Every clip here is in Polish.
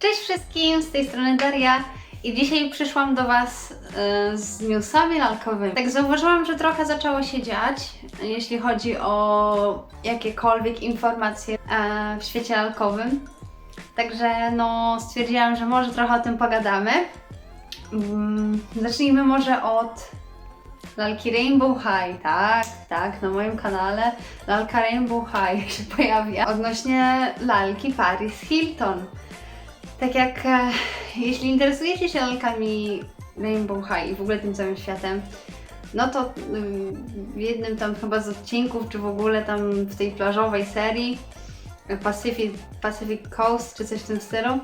Cześć wszystkim, z tej strony Daria i dzisiaj przyszłam do Was e, z newsami lalkowymi. Tak zauważyłam, że trochę zaczęło się dziać, jeśli chodzi o jakiekolwiek informacje e, w świecie lalkowym. Także no stwierdziłam, że może trochę o tym pogadamy. Mm, Zacznijmy może od lalki Rainbow High, tak, tak, na moim kanale lalka Rainbow High się pojawia odnośnie lalki Paris Hilton. Tak jak e, jeśli interesujecie się lalkami Rainbow High i w ogóle tym całym światem, no to ym, w jednym tam chyba z odcinków, czy w ogóle tam w tej plażowej serii e, Pacific, Pacific Coast, czy coś w tym stylu,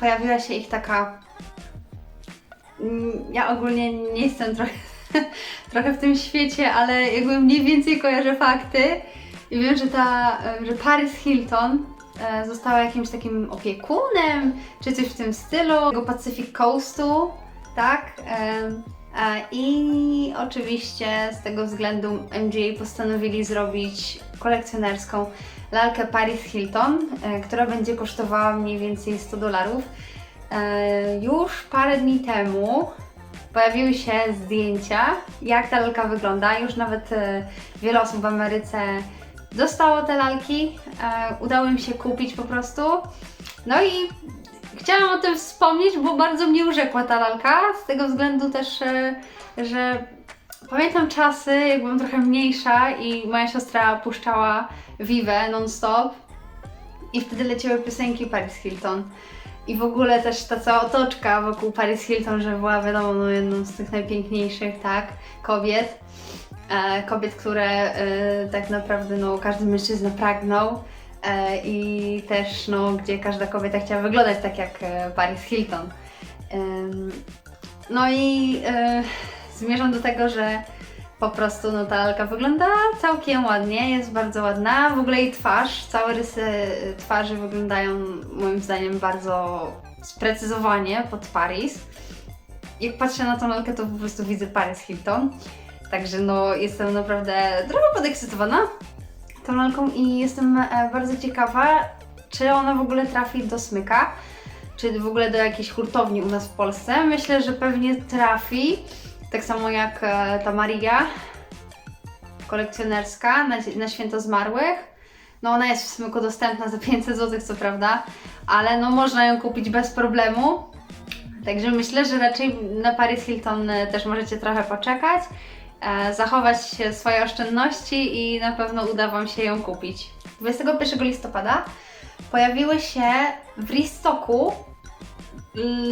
pojawiła się ich taka. Mm, Ja ogólnie nie jestem trochę, trochę w tym świecie, ale jakby mniej więcej kojarzę fakty i wiem, że ta, e, że Paris Hilton została jakimś takim opiekunem, czy coś w tym stylu, tego Pacific Coastu, tak? E, e, I oczywiście z tego względu MGA postanowili zrobić kolekcjonerską lalkę Paris Hilton, e, która będzie kosztowała mniej więcej 100 dolarów. E, Już parę dni temu pojawiły się zdjęcia, jak ta lalka wygląda. Już nawet e, wiele osób w Ameryce dostało te lalki. E, udało im się kupić po prostu. No i chciałam o tym wspomnieć, bo bardzo mnie urzekła ta lalka. Z tego względu też, e, że pamiętam czasy, jak byłam trochę mniejsza i moja siostra puszczała Vive non-stop. I wtedy leciały piosenki Paris Hilton. I w ogóle też ta cała otoczka wokół Paris Hilton, że była wiadomo no, jedną z tych najpiękniejszych, tak, kobiet. E, kobiet, które e, tak naprawdę no, każdy mężczyzna pragnął. E, I też no, gdzie każda kobieta chciała wyglądać tak jak Paris Hilton. No i zmierzam do tego, że po prostu no, ta lalka wygląda całkiem ładnie, jest bardzo ładna. W ogóle jej twarz, całe rysy twarzy wyglądają moim zdaniem bardzo sprecyzowanie pod Paris. Jak patrzę na tą lalkę, to po prostu widzę Paris Hilton. Także no, jestem naprawdę trochę podekscytowana tą lalką i jestem e, bardzo ciekawa, czy ona w ogóle trafi do smyka, czy w ogóle do jakiejś hurtowni u nas w Polsce. Myślę, że pewnie trafi, tak samo jak e, ta Maria kolekcjonerska na, na święto zmarłych. No ona jest w smyku dostępna za 500 zł, co prawda, ale no można ją kupić bez problemu. Także myślę, że raczej na Paris Hilton e, też możecie trochę poczekać, zachować swoje oszczędności i na pewno uda Wam się ją kupić. 21 listopada pojawiły się w restocku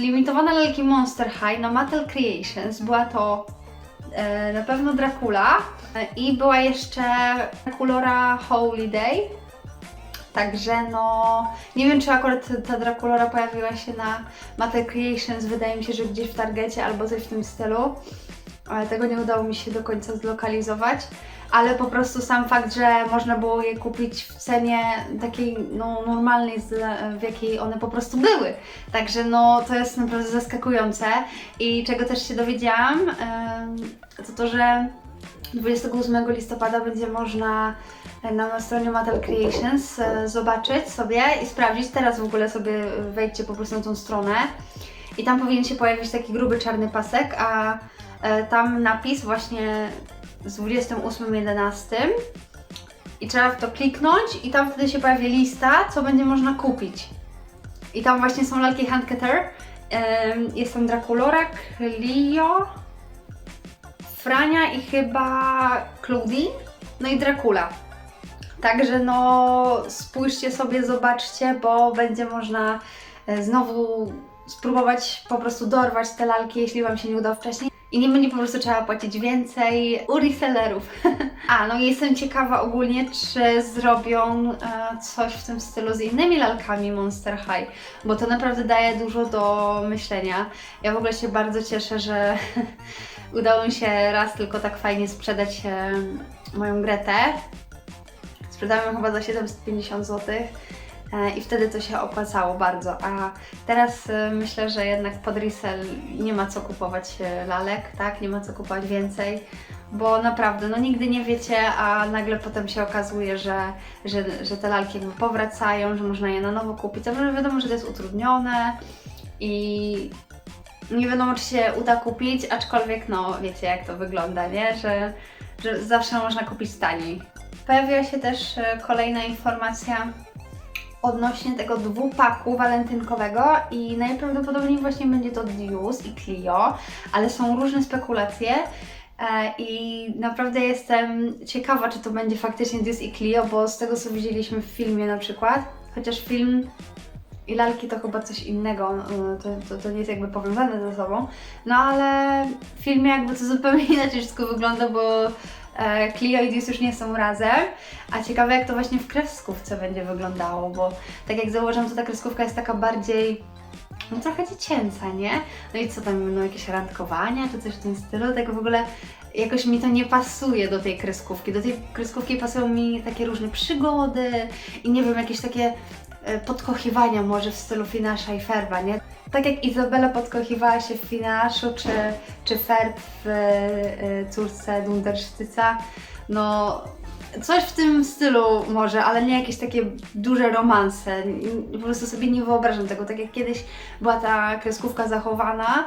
limitowane lalki Monster High na Mattel Creations. Była to e, na pewno Dracula e, i była jeszcze Draculora Holiday. Także no, nie wiem czy akurat ta Draculora pojawiła się na Mattel Creations, wydaje mi się, że gdzieś w Targecie albo coś w tym stylu, ale tego nie udało mi się do końca zlokalizować. Ale po prostu sam fakt, że można było je kupić w cenie takiej no, normalnej, w jakiej one po prostu były. Także no, to jest naprawdę zaskakujące. I czego też się dowiedziałam, to to, że 28 listopada będzie można na, stronie Mattel Creations e, zobaczyć sobie i sprawdzić. Teraz w ogóle sobie wejdźcie po prostu na tą stronę i tam powinien się pojawić taki gruby czarny pasek, a tam napis właśnie z 28.11 i trzeba w to kliknąć i tam wtedy się pojawia lista, co będzie można kupić. I tam właśnie są lalki Handcutter. Em, Jest tam Draculora, Clio, Frania i chyba Claudine, no i Dracula. Także no spójrzcie sobie, zobaczcie, bo będzie można e, znowu spróbować po prostu dorwać te lalki, jeśli Wam się nie udało wcześniej. I nie będzie po prostu trzeba płacić więcej u resellerów. A, no i jestem ciekawa ogólnie, czy zrobią e, coś w tym stylu z innymi lalkami Monster High, bo to naprawdę daje dużo do myślenia. Ja w ogóle się bardzo cieszę, że udało mi się raz tylko tak fajnie sprzedać e, moją Gretę. Sprzedałam ją chyba za 750 zł. E, I wtedy to się opłacało bardzo, a teraz e, myślę, że jednak pod resell nie ma co kupować e, lalek, tak? Nie ma co kupować więcej, bo naprawdę, no nigdy nie wiecie, a nagle potem się okazuje, że, że, że te lalki jakby powracają, że można je na nowo kupić, ale wiadomo, że to jest utrudnione i nie wiadomo, czy się uda kupić, aczkolwiek no wiecie jak to wygląda, nie? Że, że zawsze można kupić taniej. Pojawiła się też e, kolejna informacja odnośnie tego dwupaku walentynkowego i najprawdopodobniej właśnie będzie to Dius i Clio, ale są różne spekulacje e, i naprawdę jestem ciekawa, czy to będzie faktycznie Dius i Clio, bo z tego co widzieliśmy w filmie na przykład, chociaż film i lalki to chyba coś innego, e, to, to, to nie jest jakby powiązane ze sobą, no ale w filmie jakby to zupełnie inaczej wszystko wygląda, bo Clio i Dius już nie są razem, a ciekawe jak to właśnie w kreskówce będzie wyglądało, bo tak jak zauważyłam, to ta kreskówka jest taka bardziej no trochę dziecięca, nie? No i co tam, będą jakieś randkowania czy coś w tym stylu, tak w ogóle jakoś mi to nie pasuje do tej kreskówki. Do tej kreskówki pasują mi takie różne przygody i nie wiem, jakieś takie e, podkochiwania może w stylu Finasza i Ferba, nie? Tak jak Izabela podkochiwała się w Finaszu, czy, czy Ferb w e, córce Dundersztyca, no coś w tym stylu może, ale nie jakieś takie duże romanse. Po prostu sobie nie wyobrażam tego. Tak jak kiedyś była ta kreskówka zachowana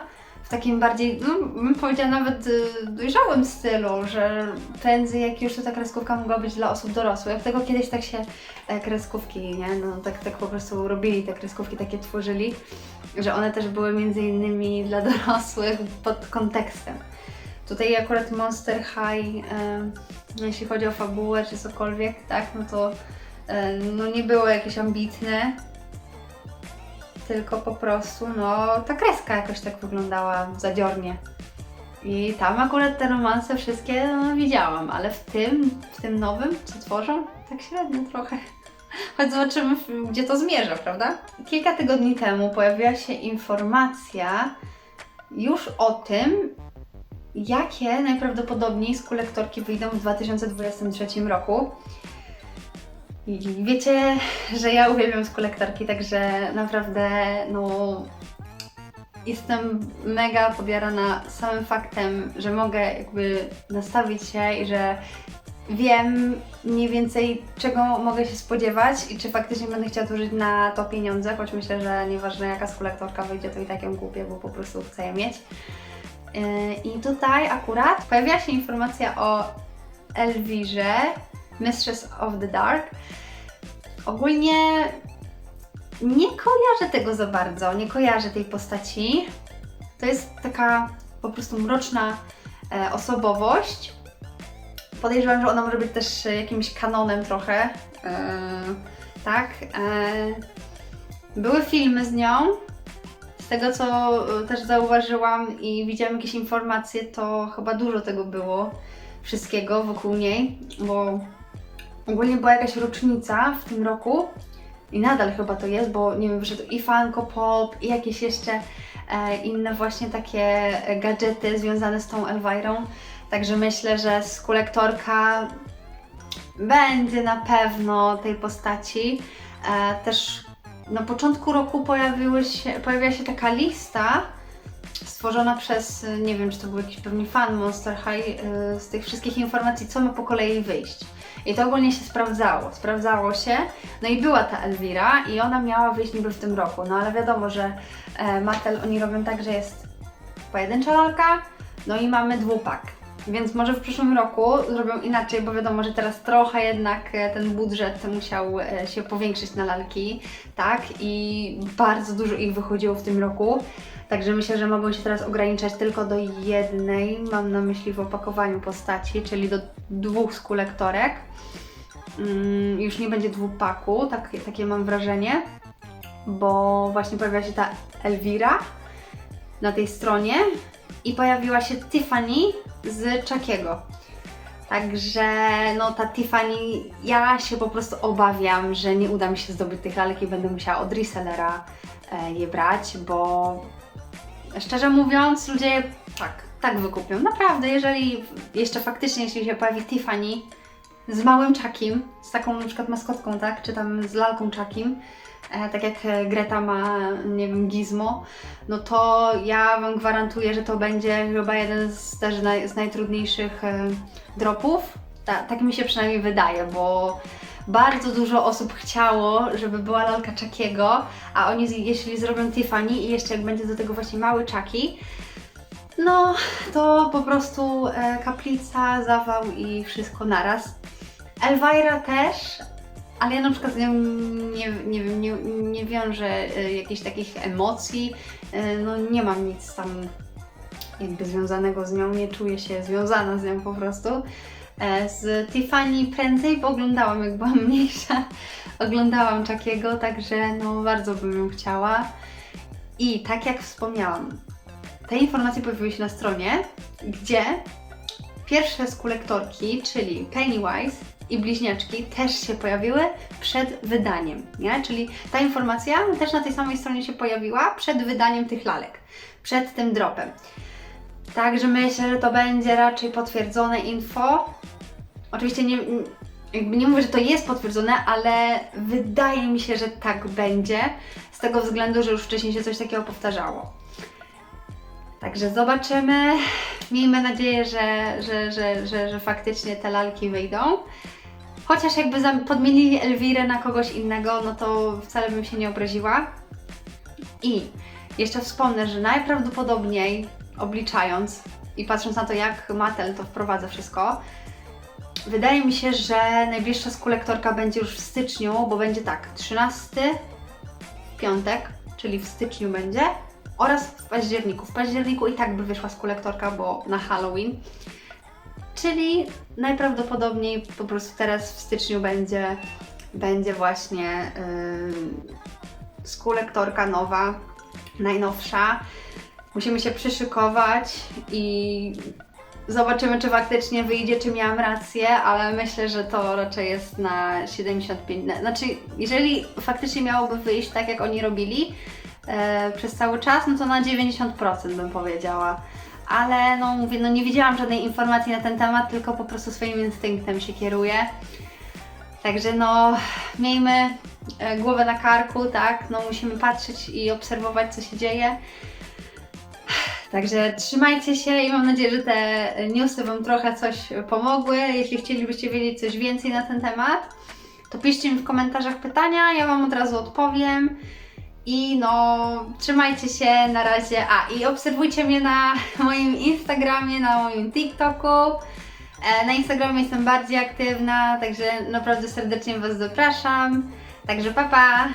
w takim bardziej, no bym powiedziała nawet y, dojrzałym stylu, że prędzej jak już to ta kreskówka mogła być dla osób dorosłych. Tego kiedyś tak się e, kreskówki, nie? No tak, tak po prostu robili, te kreskówki takie tworzyli, że one też były między innymi dla dorosłych pod kontekstem. Tutaj akurat Monster High, e, jeśli chodzi o fabułę czy cokolwiek, tak, no to e, no nie było jakieś ambitne, tylko po prostu, no ta kreska jakoś tak wyglądała zadziornie. I tam akurat te romanse wszystkie no, widziałam, ale w tym, w tym nowym, co tworzą, tak średnio trochę. Choć zobaczymy, gdzie to zmierza, prawda? Kilka tygodni temu pojawiła się informacja już o tym, jakie najprawdopodobniej z kolektorki wyjdą w 2023 roku. I wiecie, że ja uwielbiam z kolektorki, także naprawdę no jestem mega podjarana samym faktem, że mogę jakby nastawić się i że wiem mniej więcej czego mogę się spodziewać i czy faktycznie będę chciała zużyć na to pieniądze, choć myślę, że nieważne jaka z kolektorka wyjdzie, to i tak ją kupię, bo po prostu chcę je mieć. Yy, I tutaj akurat pojawiła się informacja o Elwirze, Mistress of the Dark. Ogólnie nie kojarzę tego za bardzo, nie kojarzę tej postaci. To jest taka po prostu mroczna e, osobowość. Podejrzewam, że ona może być też e, jakimś kanonem trochę. E, tak. E, były filmy z nią. Z tego co e, też zauważyłam i widziałam jakieś informacje, to chyba dużo tego było. Wszystkiego wokół niej, bo ogólnie była jakaś rocznica w tym roku i nadal chyba to jest, bo nie wiem, wyszedł i Funko Pop i jakieś jeszcze e, inne właśnie takie gadżety związane z tą Elvirą. Także myślę, że z kolektorka będzie na pewno tej postaci. E, też na początku roku pojawiły się, pojawiła się taka lista stworzona przez, nie wiem, czy to był jakiś pewnie fan Monster High, e, z tych wszystkich informacji, co ma po kolei wyjść. I to ogólnie się sprawdzało. Sprawdzało się. No i była ta Elvira i ona miała wyjść niby w tym roku. No ale wiadomo, że e, Mattel oni robią tak, że jest pojedyncza lalka, no i mamy dwupak. Więc może w przyszłym roku zrobią inaczej, bo wiadomo, że teraz trochę jednak e, ten budżet musiał e, się powiększyć na lalki, tak? I bardzo dużo ich wychodziło w tym roku. Także myślę, że mogą się teraz ograniczać tylko do jednej, mam na myśli w opakowaniu postaci, czyli do dwóch z. Mm, już nie będzie dwupaku, tak, takie mam wrażenie, bo właśnie pojawiła się ta Elvira na tej stronie i pojawiła się Tiffany z Chuckiego. Także no ta Tiffany, ja się po prostu obawiam, że nie uda mi się zdobyć tych lalek i będę musiała od resellera e, je brać, bo szczerze mówiąc ludzie tak, tak wykupią. Naprawdę, jeżeli jeszcze faktycznie, jeśli się pojawi Tiffany z małym Chuckiem, z taką na przykład maskotką, tak, czy tam z lalką Chuckiem, e, tak jak e, Greta ma, nie wiem, Gizmo, no to ja Wam gwarantuję, że to będzie chyba jeden z też naj, z najtrudniejszych e, dropów. Ta, tak mi się przynajmniej wydaje, bo bardzo dużo osób chciało, żeby była lalka Chuckiego, a oni jeśli zrobią Tiffany i jeszcze jak będzie do tego właśnie mały Chucky, no to po prostu e, kaplica, zawał i wszystko naraz. Elvira też, ale ja na przykład z nią nie, nie nie, nie wiążę e, jakichś takich emocji, e, no nie mam nic tam jakby związanego z nią, nie czuję się związana z nią po prostu. E, Z Tiffany prędzej, bo oglądałam jak byłam mniejsza, oglądałam Chuckiego, także no bardzo bym ją chciała. I tak jak wspomniałam, te informacje pojawiły się na stronie, gdzie pierwsze z kolektorki, czyli Pennywise i bliźniaczki też się pojawiły przed wydaniem, nie? Czyli ta informacja też na tej samej stronie się pojawiła przed wydaniem tych lalek, przed tym dropem. Także myślę, że to będzie raczej potwierdzone info. Oczywiście nie, jakby nie mówię, że to jest potwierdzone, ale wydaje mi się, że tak będzie, z tego względu, że już wcześniej się coś takiego powtarzało. Także zobaczymy. Miejmy nadzieję, że, że, że, że, że faktycznie te lalki wyjdą. Chociaż jakby podmienili Elwirę na kogoś innego, no to wcale bym się nie obraziła. I jeszcze wspomnę, że najprawdopodobniej obliczając i patrząc na to, jak Mattel to wprowadza wszystko, wydaje mi się, że najbliższa skulektorka będzie już w styczniu, bo będzie tak, 13 w piątek, czyli w styczniu będzie, oraz w październiku. W październiku i tak by wyszła skulektorka, bo na Halloween. Czyli najprawdopodobniej po prostu teraz w styczniu będzie, będzie właśnie yy, skulektorka nowa, najnowsza. Musimy się przyszykować i zobaczymy, czy faktycznie wyjdzie, czy miałam rację, ale myślę, że to raczej jest na 75. na- Znaczy, jeżeli faktycznie miałoby wyjść tak, jak oni robili e, przez cały czas, no to na 90% bym powiedziała. Ale no mówię, no nie widziałam żadnej informacji na ten temat, tylko po prostu swoim instynktem się kieruję. Także no, miejmy e, głowę na karku, tak? No musimy patrzeć i obserwować, co się dzieje. Także trzymajcie się i mam nadzieję, że te newsy Wam trochę coś pomogły. Jeśli chcielibyście wiedzieć coś więcej na ten temat, to piszcie mi w komentarzach pytania, ja Wam od razu odpowiem. I no, trzymajcie się na razie. A i obserwujcie mnie na moim Instagramie, na moim TikToku. E, Na Instagramie jestem bardziej aktywna, także naprawdę serdecznie Was zapraszam. Także pa pa!